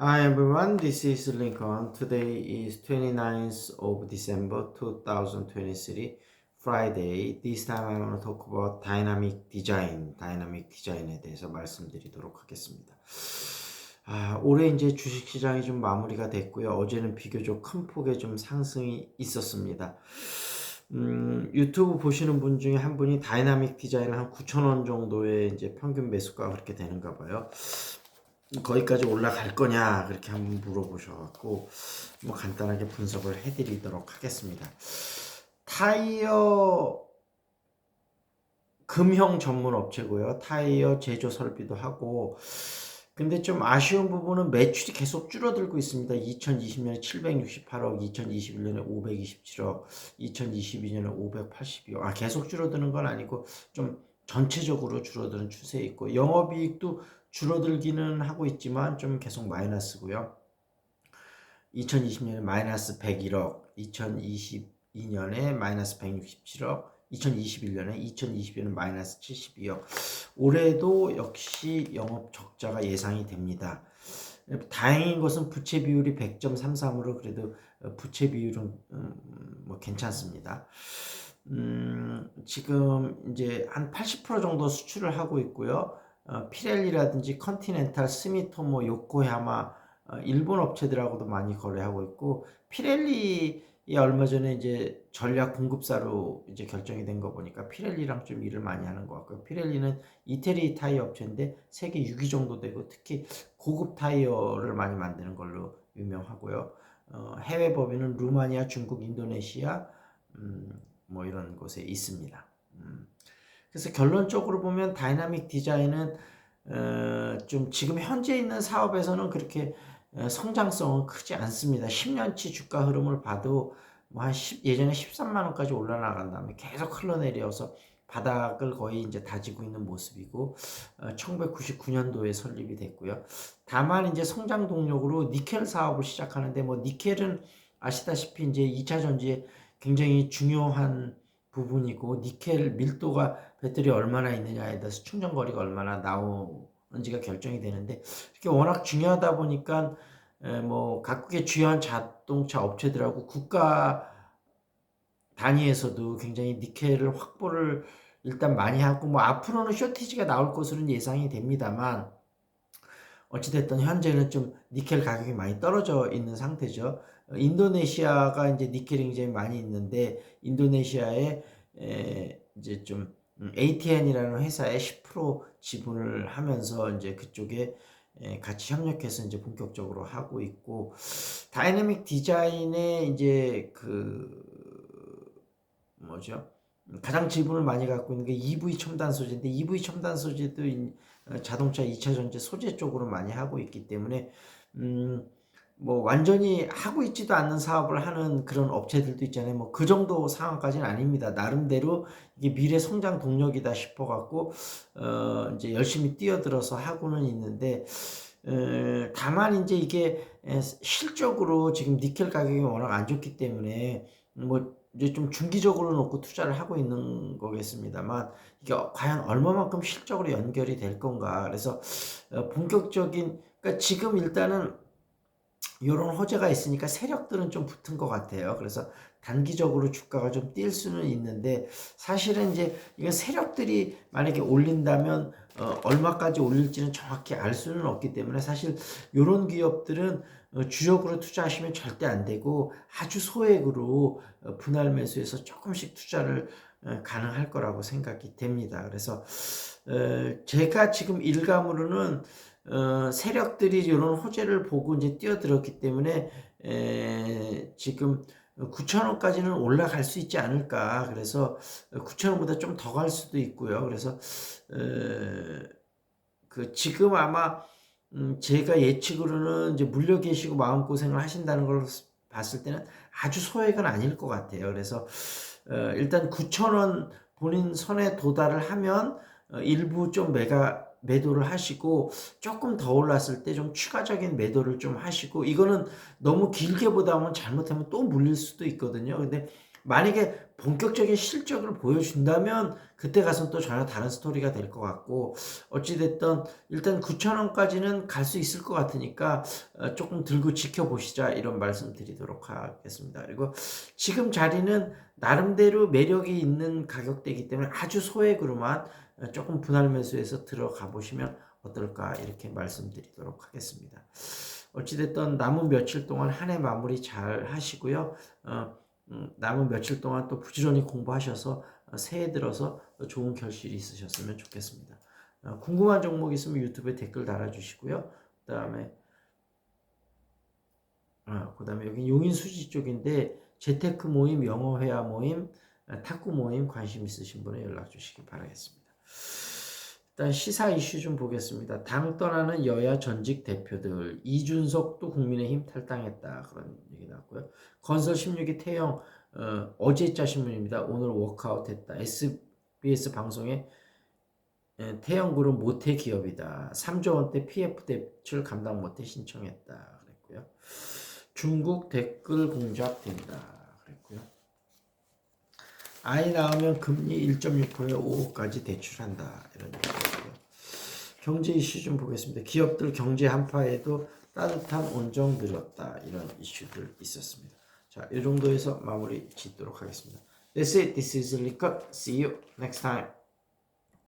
Hi everyone, this is Lincoln. Today is 29th of December 2023, Friday. This time I want to talk about dynamic design, dynamic design에 대해서 말씀드리도록 하겠습니다. 아, 올해 이제 주식시장이 좀 마무리가 됐고요. 어제는 비교적 큰 폭의 좀 상승이 있었습니다. 음, 유튜브 보시는 분 중에 한 분이 다이나믹 디자인을 한 9,000원 정도의 이제 평균 매수가가 그렇게 되는가 봐요. 거기까지 올라갈 거냐 그렇게 한번 물어보셔갖고 뭐 간단하게 분석을 해드리도록 하겠습니다. 타이어 금형 전문 업체고요. 타이어 제조 설비도 하고 근데 좀 아쉬운 부분은 매출이 계속 줄어들고 있습니다. 2020년에 768억, 2021년에 527억, 2022년에 582억. 아 계속 줄어드는 건 아니고 좀 전체적으로 줄어드는 추세에 있고 영업이익도 줄어들기는 하고 있지만 좀 계속 마이너스고요. 2020년에 마이너스 101억, 2022년에 마이너스 167억, 2021년에 2022년에 마이너스 72억. 올해도 역시 영업 적자가 예상이 됩니다. 다행인 것은 부채 비율이 100.33으로 그래도 부채 비율은 음, 뭐 괜찮습니다. 음, 지금 이제 한 80% 정도 수출을 하고 있고요. 어, 피렐리라든지 컨티넨탈, 스미토모, 요코야마 어, 일본 업체들하고도 많이 거래하고 있고 피렐리 얼마 전에 이제 전략 공급사로 이제 결정이 된 거 보니까 피렐리랑 좀 일을 많이 하는 것 같고요. 피렐리는 이태리 타이어 업체인데 세계 6위 정도 되고 특히 고급 타이어를 많이 만드는 걸로 유명하고요. 어, 해외 법인은 루마니아, 중국, 인도네시아 음, 뭐 이런 곳에 있습니다. 음. 그래서 결론적으로 보면 다이나믹 디자인은 어, 좀 지금 현재 있는 사업에서는 그렇게 어, 성장성은 크지 않습니다. 10년치 주가 흐름을 봐도 뭐 한 예전에 13만 원까지 올라나간 다음에 계속 흘러내려서 바닥을 거의 이제 다지고 있는 모습이고 어, 1999년도에 설립이 됐고요. 다만 이제 성장 동력으로 니켈 사업을 시작하는데 뭐 니켈은 아시다시피 이제 2차 전지에 굉장히 중요한 부분이고 니켈 밀도가 배터리 얼마나 있느냐에 따라서 충전 거리가 얼마나 나오는지가 결정이 되는데 이렇게 워낙 중요하다 보니까 뭐 각국의 주요한 자동차 업체들하고 국가 단위에서도 굉장히 니켈을 확보를 일단 많이 하고 뭐 앞으로는 쇼티지가 나올 것으로는 예상이 됩니다만 어찌됐든 현재는 좀 니켈 가격이 많이 떨어져 있는 상태죠. 인도네시아가 이제 니켈이 굉장히 많이 있는데 인도네시아에 이제 좀 ATN이라는 회사에 10% 지분을 하면서 이제 그쪽에 같이 협력해서 이제 본격적으로 하고 있고 다이내믹 디자인의 이제 그 뭐죠? 가장 지분을 많이 갖고 있는 게 EV 첨단 소재인데 EV 첨단 소재도 자동차 2차 전지 소재 쪽으로 많이 하고 있기 때문에 음, 뭐 완전히 하고 있지도 않는 사업을 하는 그런 업체들도 있잖아요. 뭐 그 정도 상황까지는 아닙니다. 나름대로 이게 미래 성장 동력이다 싶어 갖고 어 이제 열심히 뛰어들어서 하고는 있는데 어 다만 이제 이게 실적으로 지금 니켈 가격이 워낙 안 좋기 때문에 뭐 이제 좀 중기적으로 놓고 투자를 하고 있는 거겠습니다만 이게 과연 얼마만큼 실적으로 연결이 될 건가 그래서 어 본격적인 그러니까 지금 일단은 이런 호재가 있으니까 세력들은 좀 붙은 것 같아요. 그래서 단기적으로 주가가 좀 뛸 수는 있는데 사실은 이제 이건 세력들이 만약에 올린다면 어, 얼마까지 올릴지는 정확히 알 수는 없기 때문에 사실 이런 기업들은 어, 주력으로 투자하시면 절대 안 되고 아주 소액으로 어, 분할 매수해서 조금씩 투자를 어, 가능할 거라고 생각이 됩니다. 그래서 어, 제가 지금 일감으로는 어, 세력들이 이런 호재를 보고 이제 뛰어들었기 때문에 에, 지금 9천원까지는 올라갈 수 있지 않을까. 그래서 9천원보다 좀 더 갈 수도 있고요. 그래서 에, 그 지금 아마 음, 제가 예측으로는 이제 물려 계시고 마음 고생을 하신다는 걸 봤을 때는 아주 소액은 아닐 것 같아요. 그래서 어, 일단 9천원 본인 선에 도달을 하면 어, 일부 좀 매가 매도를 하시고 조금 더 올랐을 때 좀 추가적인 매도를 좀 하시고 이거는 너무 길게 보다 보면 잘못하면 또 물릴 수도 있거든요. 근데 만약에 본격적인 실적을 보여준다면 그때 가서는 또 전혀 다른 스토리가 될 것 같고 어찌됐든 일단 9천원까지는 갈 수 있을 것 같으니까 어, 조금 들고 지켜보시자 이런 말씀 드리도록 하겠습니다. 그리고 지금 자리는 나름대로 매력이 있는 가격대이기 때문에 아주 소액으로만 어, 조금 분할 매수해서 들어가 보시면 어떨까 이렇게 말씀드리도록 하겠습니다. 어찌됐든 남은 며칠 동안 한 해 마무리 잘 하시고요. 어, 음, 남은 며칠 동안 또 부지런히 공부하셔서 어, 새해 들어서 또 좋은 결실이 있으셨으면 좋겠습니다. 어, 궁금한 종목 있으면 유튜브에 댓글 달아주시고요. 그 다음에 아, 그 다음에 여기 용인 수지 쪽인데 재테크 모임, 영어 회화 모임, 아, 탁구 모임 관심 있으신 분은 연락 주시기 바라겠습니다. 일단 시사 이슈 좀 보겠습니다. 당 떠나는 여야 전직 대표들 이준석도 국민의힘 탈당했다 그런 얘기 나왔고요. 건설 16기 태영 어, 어제자 신문입니다. 오늘 워크아웃했다. SBS 방송에 에, 태영그룹 모태 기업이다. 3조 원대 PF 대출 감당 못해 신청했다. 그랬고요. 중국 댓글 공작 된다. 그랬고요. 아이 낳으면 금리 1.6%에 5억까지 대출한다. 이런. 경제 이슈 좀 보겠습니다. 기업들 경제 한파에도 따뜻한 온정 늘었다. 이런 이슈들 있었습니다. 자, 이 정도에서 마무리 짓도록 하겠습니다. That's it. This is Licut. See you next time.